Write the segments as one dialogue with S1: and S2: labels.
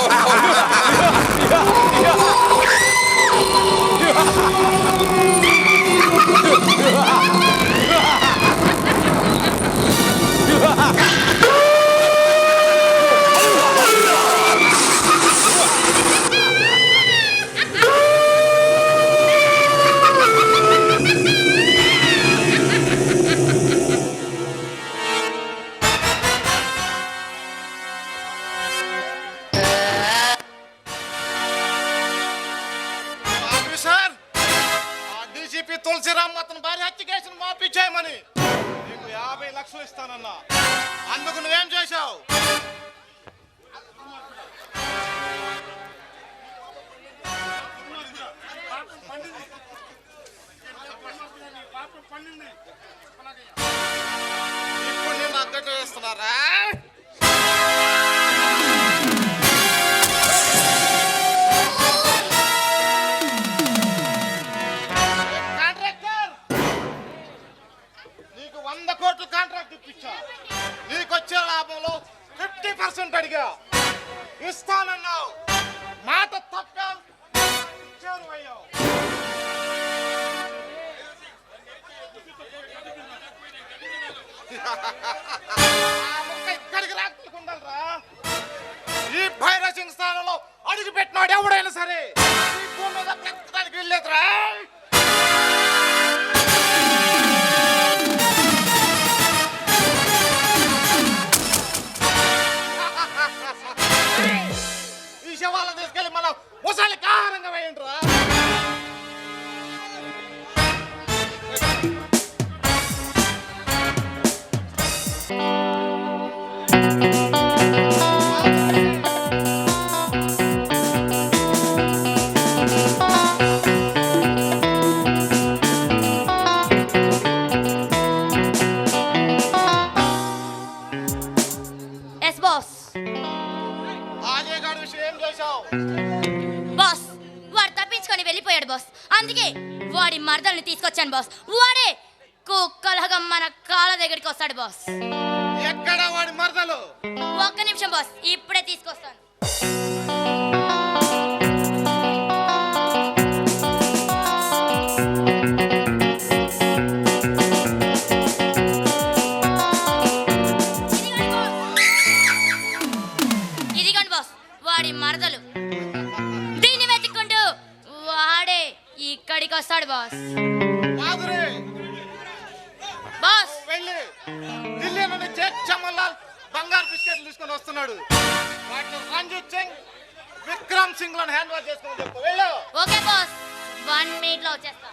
S1: out. ಸ್ಥಾನನ letra
S2: A! Boss వాడే కుక్కలగా మన కాళ్ళ దగ్గరికి వస్తాడు బాస్
S1: విక్రమ్ సింగ్లను హ్యాండ్ వాష్ చేసుకొని చెప్పు వెళ్ళు.
S2: Okay boss. వన్ మినిట్లో వచ్చేస్తా.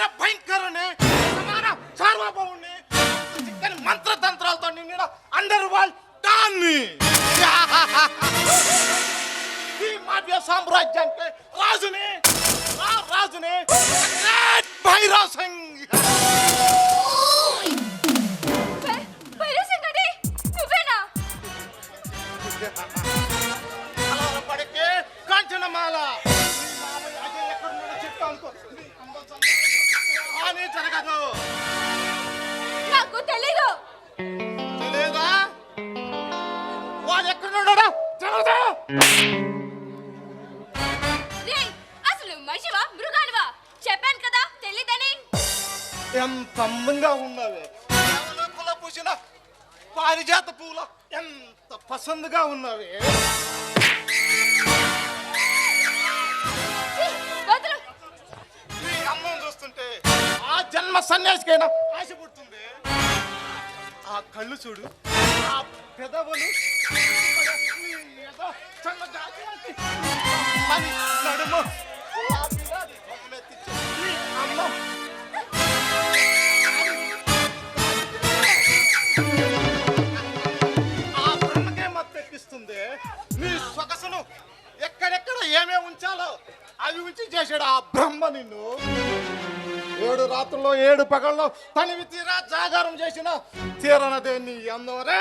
S1: అరవీర భయంకరుని సమాన సార్వభౌముని చిక్కని మంత్రతంత్రాలతో నిండిన అండర్ వరల్డ్ డాన్ని ఈ మాఫియా సామ్రాజ్యానికి రాజుని రాజుని భైరవ్ సింగ్ కాంచనమాల. హాని జరగదు.
S3: నాకు తెలీదు.
S1: తెలియదా వాడు ఎక్కడున్నాడో తెలియదా
S3: రే అసలు మనిషివా మృగానివా చెప్పాను కదా తెలీదని.
S1: ఎంత అందంగా ఉన్నవి? ఎవలోపల పూసిన పారిజాత పూల ఎంత పసందుగా ఉన్నవి?
S3: వదులు
S1: అందం చూస్తుంటే జన్మ సన్యాసికైనా ఆశ పుడుతుంది. ఆ కళ్ళు చూడు. ఆ పెదవులు. నీ ఎద నడుము ఆ బిడాది బొమ్మెత్తించే నీ నీ సొగసును ఎక్కడెక్కడ ఏమేమి ఉంచాలో అవి ఉంచి చేశాడు ఆ బ్రహ్మ నిన్ను. ఏడు రాత్రుల్లో ఏడు పగల్లో తనివి తీరా జాగారం చేసిన తీరనదే నీ అందవరే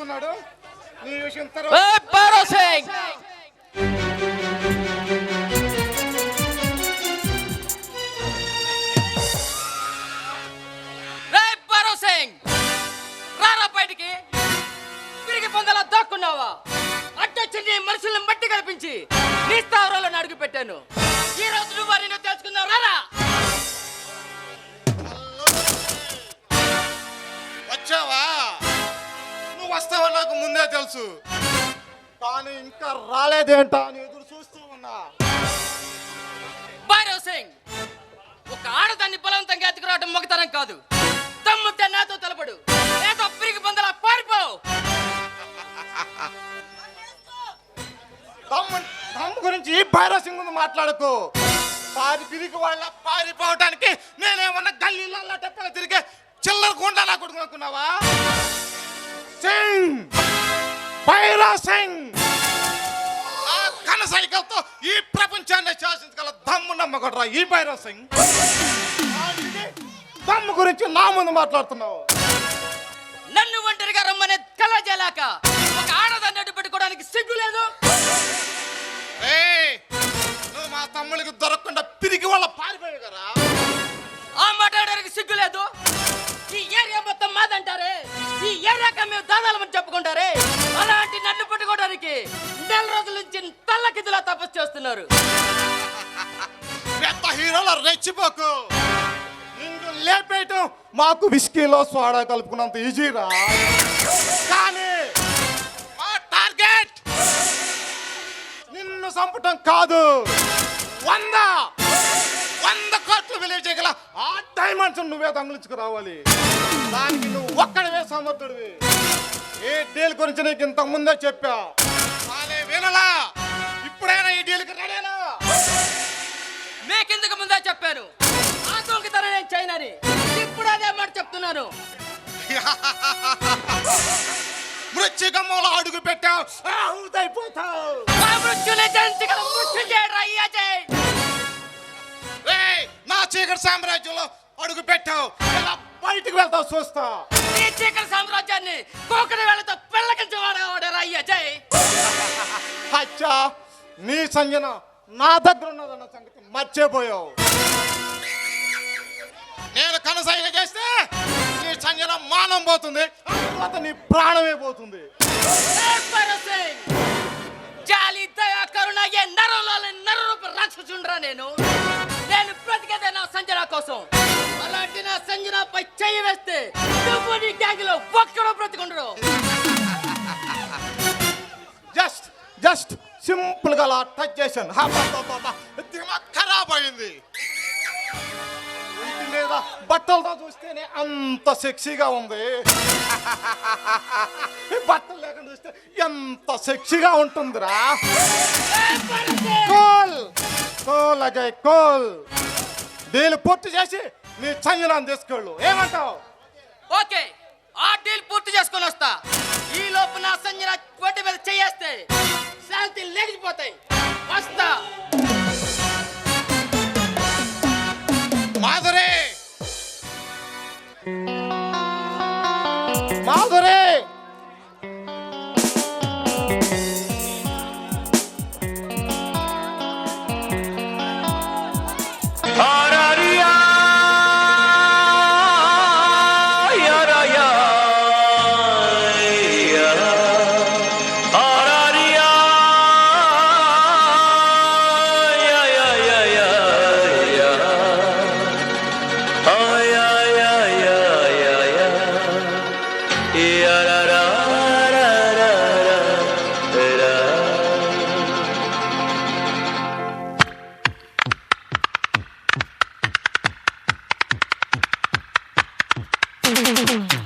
S1: చేసుకున్నాడు. వస్తున్నాడు నీ విషయం తర్వాత
S4: మొగతనం కాదు. తమ్ముతే నాతో తలపడు. ఏదో పిరిగి పారిపో.
S1: దమ్ము గురించి ఈ సింగ్ ముందు మాట్లాడకు. పారి పిరికి వాళ్ళ పారిపోవడానికి నేనేమన్నా గల్లీలలో టెప్పలు తిరిగే చిల్లర గుండా నా కొడుకు అనుకున్నావా? సింగ్! భైరా సింగ్! ఆ కన సైకిల్తో ఈ ప్రపంచాన్ని శాసించగల దమ్ము నమ్మకడరా ఈ భైరవ సింగ్. దమ్ము గురించి నా ముందు మాట్లాడుతున్నావు.
S4: నన్ను ఒంటరిగా రమ్మనే కళ జలాక. ఒక ఆడదాన్ని అడ్డు పెట్టుకోవడానికి సిగ్గు లేదు.
S1: ఏయ్, నువ్వు మా తమ్ముడికి దొరకకుండా పిరికి వాళ్ళ పారిపోయావు కదా.
S4: ఆ మాట్లాడడానికి సిగ్గు లేదు. ఈ ఏరియా మొత్తం మాదంటారే. ఈ ఏరియాక మేము దాదాలమని చెప్పుకుంటారే. అలాంటి నన్ను పట్టుకోవడానికి నెల రోజుల నుంచి తల్లకిదిలా తపస్సు చేస్తున్నారు.
S1: పెద్ద హీరోల రెచ్చిపోకు. నిన్ను లేపేయటం మాకు విస్కీలో సోడా కలుపుకున్నంత ఈజీరా కానీ మా టార్గెట్ నిన్ను చంపటం కాదు. వంద వంద కోట్లు విలువ చేయగల ఆ డైమండ్స్ నువ్వే దొంగలించుకు రావాలి. దానికి నువ్వు ఒక్కడవే సమర్థుడివి. ఏ డీల్ గురించి నీకు ఇంత ముందే చెప్పా. కానీ వినలా? ఇప్పుడైనా ఈ డీల్కి రెడీనా
S4: మీకెందుకు ముందే చెప్పాను? చేయనని ఇప్పుడు అదే మాట చెప్తున్నాను
S1: మృత్యుగమ్మంలో అడుగు పెట్టావు.
S4: ఆ మృత్యుని జయించగల మృత్యుంజయుడు ఈ అజయ్.
S1: రేయ్, నా చీకటి సామ్రాజ్యంలో అడుగు పెట్టావు. ఇలా బయటికి వెళ్తావు చూస్తా.
S4: ఈ చీకటి సామ్రాజ్యాన్ని కోకటి వేళతో పెళ్ళకించవాడేవాడు ఈ అజయ్
S1: అచ్చా నీ సంజన నా దగ్గర ఉన్నదన్న సంగతి మర్చిపోయావు. నేను కనసైగ చేస్తే నీ సంజన మానం పోతుంది తర్వాత నీ ప్రాణమే పోతుంది!
S4: జాలి దయ కరుణ ఏ నరంలో నరరూప రాక్షసుండ్రా నేను. నేను బ్రతికేదే నా సంజన కోసం. అలాంటి నా సంజనపై చెయ్యి వేస్తే నువ్వు నీ గ్యాంగ్లో ఒక్కడో బ్రతికుండరు.
S1: జస్ట్ జస్ట్ సింపుల్గా అలా టచ్ చేశాను. ఖరాబ్ అయింది. మీద బట్టలతో చూస్తేనే అంత సెక్సీగా ఉంది. బట్టలు లేకుండా చూస్తే ఎంత సెక్సీగా ఉంటుందిరా? Coal! Coal Ajay coal! Deal పూర్తి చేసి నీ సంజనాన్ని తీసుకెళ్ళు. ఏమంటావు?
S4: ఓకే ఆ డీల్ పూర్తి చేసుకొని వస్తా. ఈ లోపు నా సంజన ఒంటి మీద చెయ్యేస్తే శాంతి లేచిపోతాయి. వస్తా.
S1: మాధురి!
S5: Mm-hmm.